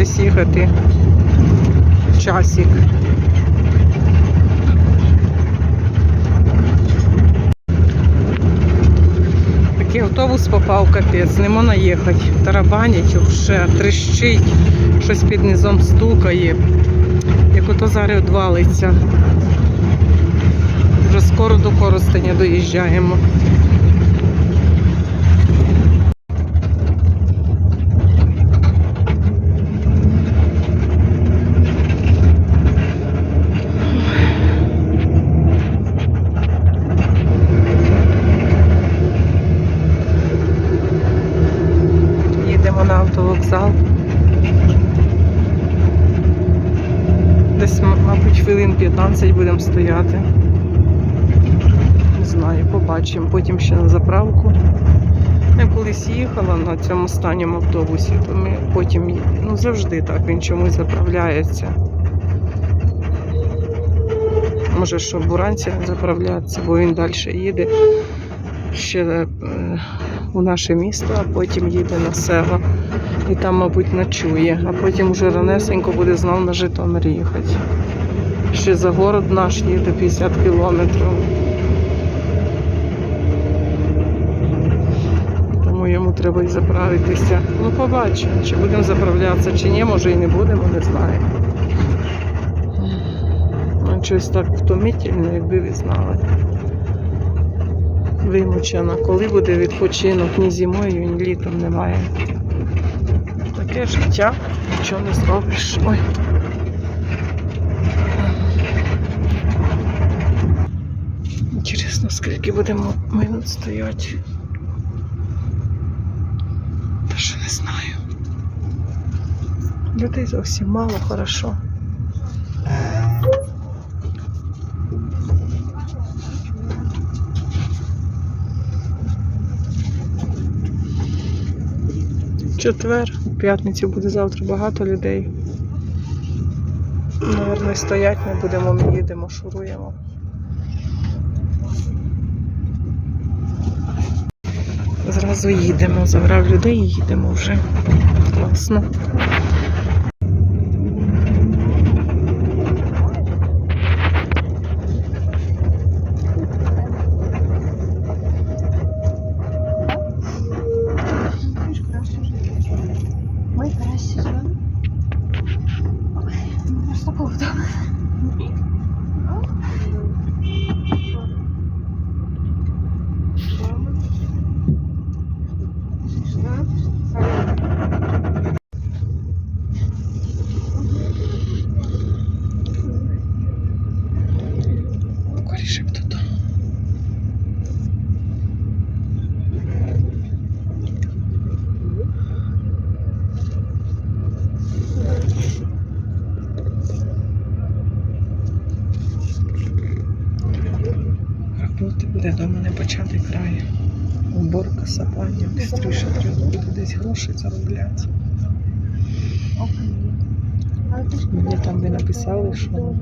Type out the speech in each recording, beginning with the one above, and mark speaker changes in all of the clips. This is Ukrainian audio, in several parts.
Speaker 1: десь їхати часик. Такий автобус попав, капець, не можна їхати. Тарабанять, вже трещить, щось під низом стукає. Як ото зараз відвалиться. Вже скоро до Коростеня доїжджаємо. Їдемо на автовокзал. Десь, м- мабуть, хвилин 15 будемо стояти. Не знаю, побачимо. Потім ще на заправку. Я колись їхала на цьому останньому автобусі, то ми потім ну завжди так він чомусь заправляється. Може, щоб уранці заправлятися, бо він далі їде ще е, у наше місто, а потім їде на село. І там, мабуть, ночує, а потім вже ранесенько буде знов на Житомир їхати. Ще за город наш їде 50 кілометрів. Тому йому треба і заправитися. Ну, побачимо, чи будемо заправлятися, чи ні, може і не будемо, не знаю. Ну, Щось так втомительно, якби ви знали. Вимучена. Коли буде відпочинок, ні зимою, ні літом немає. Таке життя, нічого не зробиш. Ой. Інтересно, скільки будемо минут стояти. Та що не знаю. Людей зовсім мало, хорошо. Четвер, у п'ятницю буде завтра багато людей. Наверно, стоять не будемо, ми їдемо, шуруємо. Зразу їдемо, забрав людей і їдемо вже. Класно.
Speaker 2: Ми краще живемо. Просто поводу.
Speaker 1: Коріше б тут. Роботи буде дома не почати край. Уборка, сапання, бістріше треба буде десь гроші. Мені там ви написали, що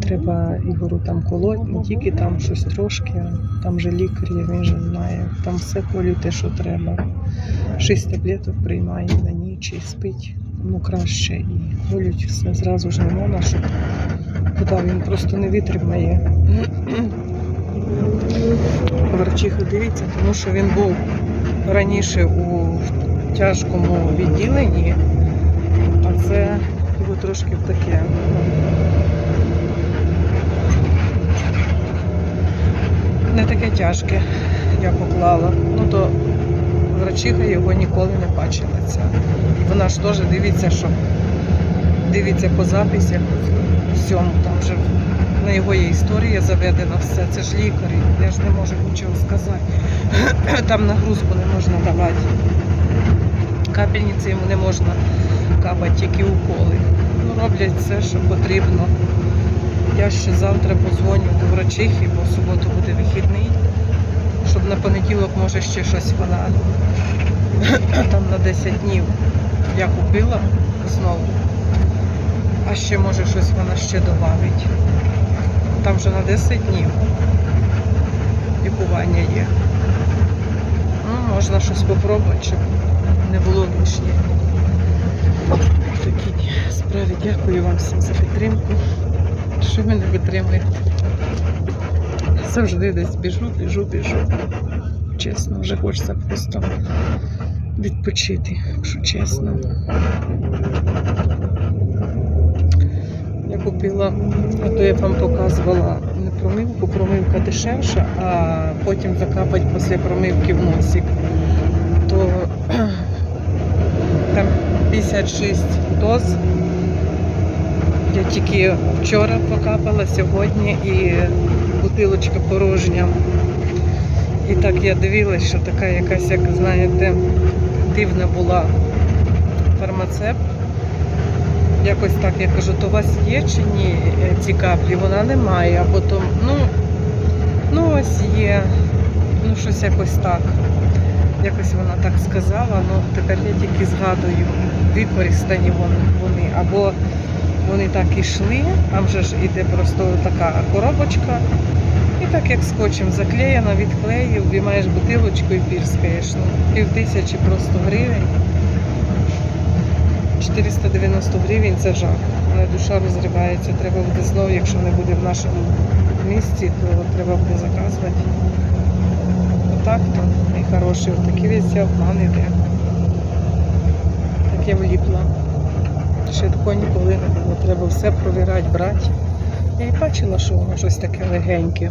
Speaker 1: треба Ігору там колоть, не тільки там щось трошки, там же лікар є, він же знає. Там все колють те, що треба. Шість таблеток приймає на ніч і спить. Ну краще і колють все зразу ж не можна, щоб куди він просто не витримає. Врачиха дивіться, тому що він був раніше у тяжкому відділенні, а це його трошки в таке. Не таке тяжке, я поклала. Ну то врачиха його ніколи не бачила. Ця. Вона ж теж дивиться, що дивиться по записях всьому, там вже на його є історія заведена все. Це ж лікар, я ж не можу нічого сказати. Там нагрузку не можна давати. Капельниці йому не можна капати, тільки уколи. Ну, роблять все, що потрібно. Я ще завтра позвоню до врачихи, бо суботу буде вихідний, щоб на понеділок може ще щось вона там на 10 днів я купила знову. А ще може щось вона ще додавить. Там вже на 10 днів лікування є. Ну, можна щось спробувати, щоб не було лишнє. Такі справи. Дякую вам всім за підтримку. Що ви не? Завжди десь біжу, біжу, біжу. Чесно, вже хочеться просто відпочити, якщо чесно. Купила, а то я вам показувала не промивку, промивка дешевша, а потім закапати після промивки в носик. То там 56 доз. Я тільки вчора покапала, сьогодні і бутилочка порожня. І так я дивилась, що така якась, як знаєте, дивна була фармацепт. Якось так я кажу, то у вас є чи ні е, ці каплі? Вона немає, а потім, ну, ну ось є, ну щось якось так. Якось вона так сказала, ну тепер я тільки згадую, використані вони, або вони так ішли, там же ж іде просто така коробочка, і так як скотчем заклеєно, відклеїв, виймаєш бутилочку і пірскаєш. Ну, пів тисячі просто гривень. 490 гривень це жах. Мене душа розривається. Треба буде знову, якщо не буде в нашому місті, то треба буде заказувати. Отак то, мій хороший, такі везде обман іде. Так я вліпла. Ще такого ніколи не було. Треба все провірати, брати. Я і бачила, що воно щось таке легеньке.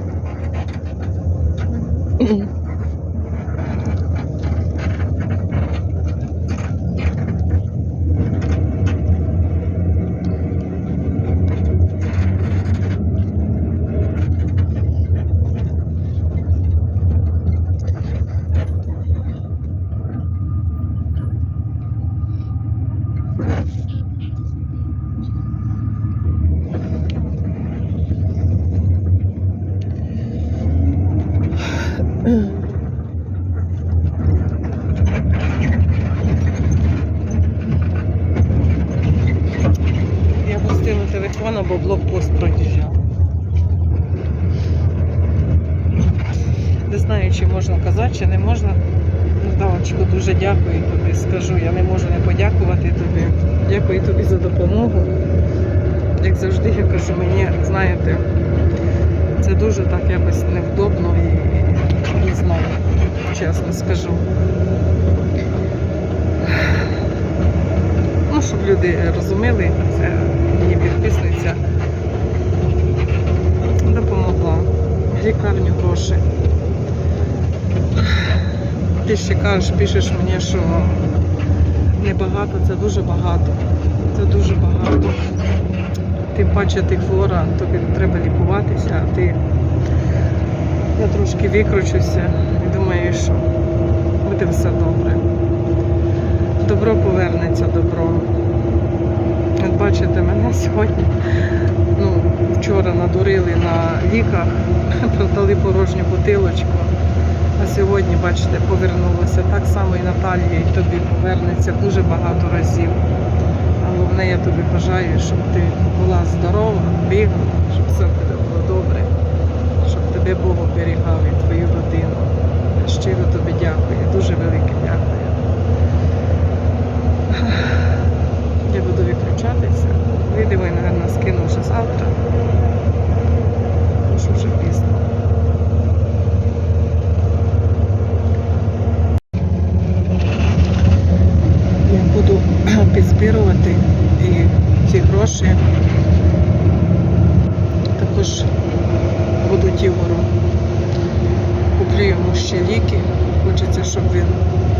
Speaker 1: пустила телефон, або блокпост проїжджав. Не знаю, чи можна казати, чи не можна. Ну, Давочку, дуже дякую тобі. Скажу, я не можу не подякувати тобі. Дякую тобі за допомогу. Як завжди, я кажу, мені, знаєте, це дуже так якось невдобно і не знаю, чесно скажу. Щоб люди розуміли, це мені підписниця допомогла. Лікарню гроші. Ти ще кажеш, пишеш мені, що небагато, це дуже багато. Це дуже багато. Тим паче ти хвора, тобі треба лікуватися, а ти я трошки викручуся і думаю, що буде все добре. Добро повернеться добром. Бачите, мене сьогодні, ну, вчора надурили на ліках, продали порожню бутилочку. А сьогодні, бачите, повернулося. Так само і Наталія, і тобі повернеться дуже багато разів. Головне, я тобі бажаю, щоб ти була здорова, бігала, щоб все в тебе було добре, щоб тебе Бог оберігав і твою родину. Щиро тобі дякую, дуже велике дякую. Я відключатися. Відео, я, мабуть, скину вже завтра. Тому що вже пізно. Я буду підзбирувати і ці гроші. Також буду Тігору. Куплю йому ще ліки. Хочеться, щоб він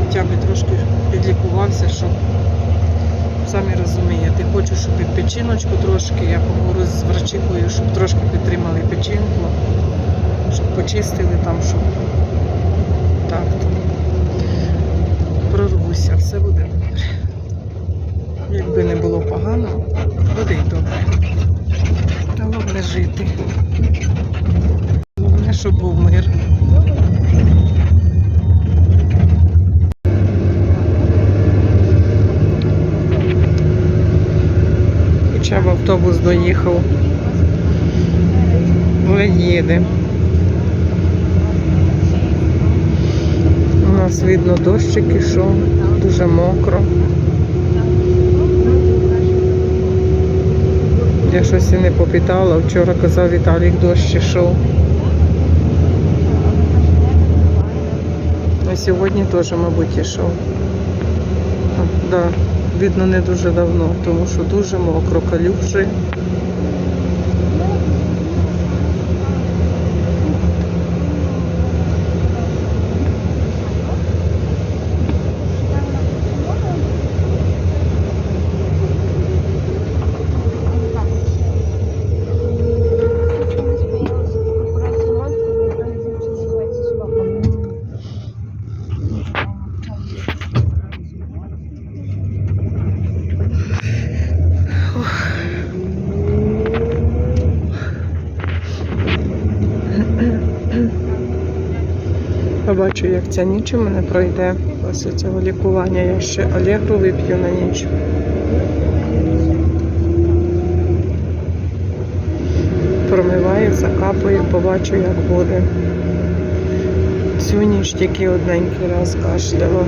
Speaker 1: хоча б трошки підлікувався, щоб самі розумієте, хочу, щоб і печіночку трошки, я поговорю з врачихою, щоб трошки підтримали печінку, щоб почистили там, щоб так. Прорвуся, все буде добре. Якби не було погано, буде й добре. Головне жити. Головне, щоб був мир. Ще в автобус доїхав. Їде. У нас видно дощик ішов, дуже мокро. Я щось і не попитала. Вчора казав Віталік, дощ ішов. А сьогодні теж, мабуть, ішов. Да, видно не дуже давно, тому що дуже мокро, калюжі. Побачу, як ця ніч у мене пройде після цього лікування. Я ще Алегру вип'ю на ніч. Промиваю, закапую, побачу, як буде. Цю ніч тільки одненький раз кашляла.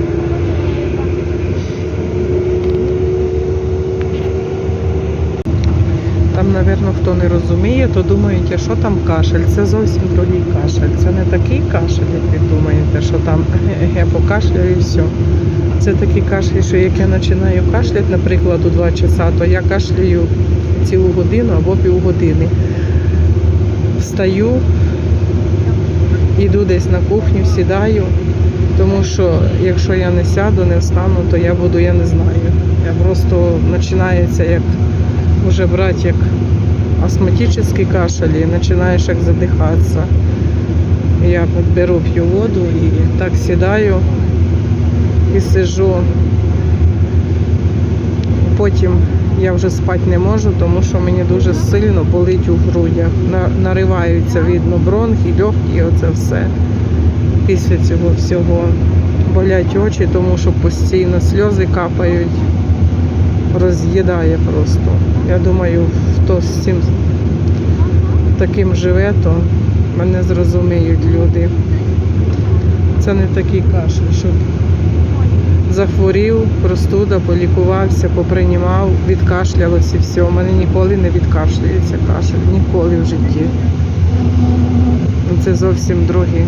Speaker 1: Напевно, хто не розуміє, то думають, а що там кашель? Це зовсім другий кашель. Це не такий кашель, як ви думаєте, що там я покашляю і все. Це такий кашель, що як я починаю кашляти, наприклад, у 2 часа, то я кашляю цілу годину або півгодини. Встаю, йду десь на кухню, сідаю, тому що якщо я не сяду, не встану, то я буду, я не знаю. Я просто починається як уже брати як астматичний кашель і починаєш як задихатися. Я беру п'ю воду і так сідаю і сижу. Потім я вже спати не можу, тому що мені дуже сильно болить у грудях. Нариваються видно бронхи, легкі, оце все. Після цього всього болять очі, тому що постійно сльози капають роз'їдає просто. Я думаю, хто з цим таким живе, то мене зрозуміють люди. Це не такий кашель, щоб захворів, простуда, полікувався, поприймав, відкашлялося і все. У мене ніколи не відкашлюється кашель, ніколи в житті. Це зовсім другий.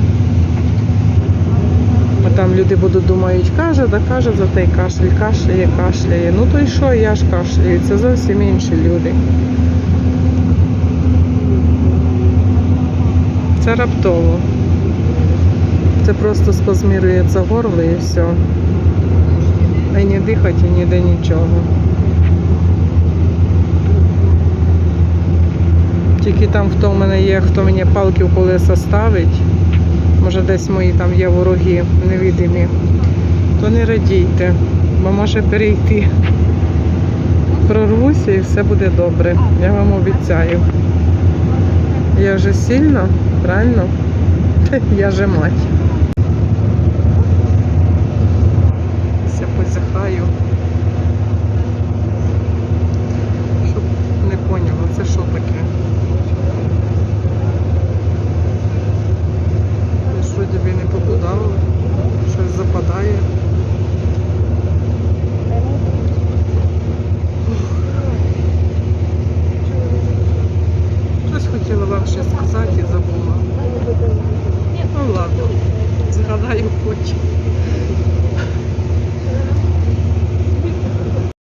Speaker 1: Люди будуть думають, каже, да каже за той кашель, кашляє, кашляє. Ну то й що, я ж кашляю, це зовсім інші люди. Це раптово. Це просто спазмірується горло і все. Й не дихати, і ніде нічого. Тільки там, хто в мене є, хто мені палки в колеса ставить, може десь мої там є вороги невидимі, то не радійте, бо може перейти. Прорвуся і все буде добре. Я вам обіцяю. Я вже сильно, правильно? Я же мать. Все позяхаю. Щоб не поняла, це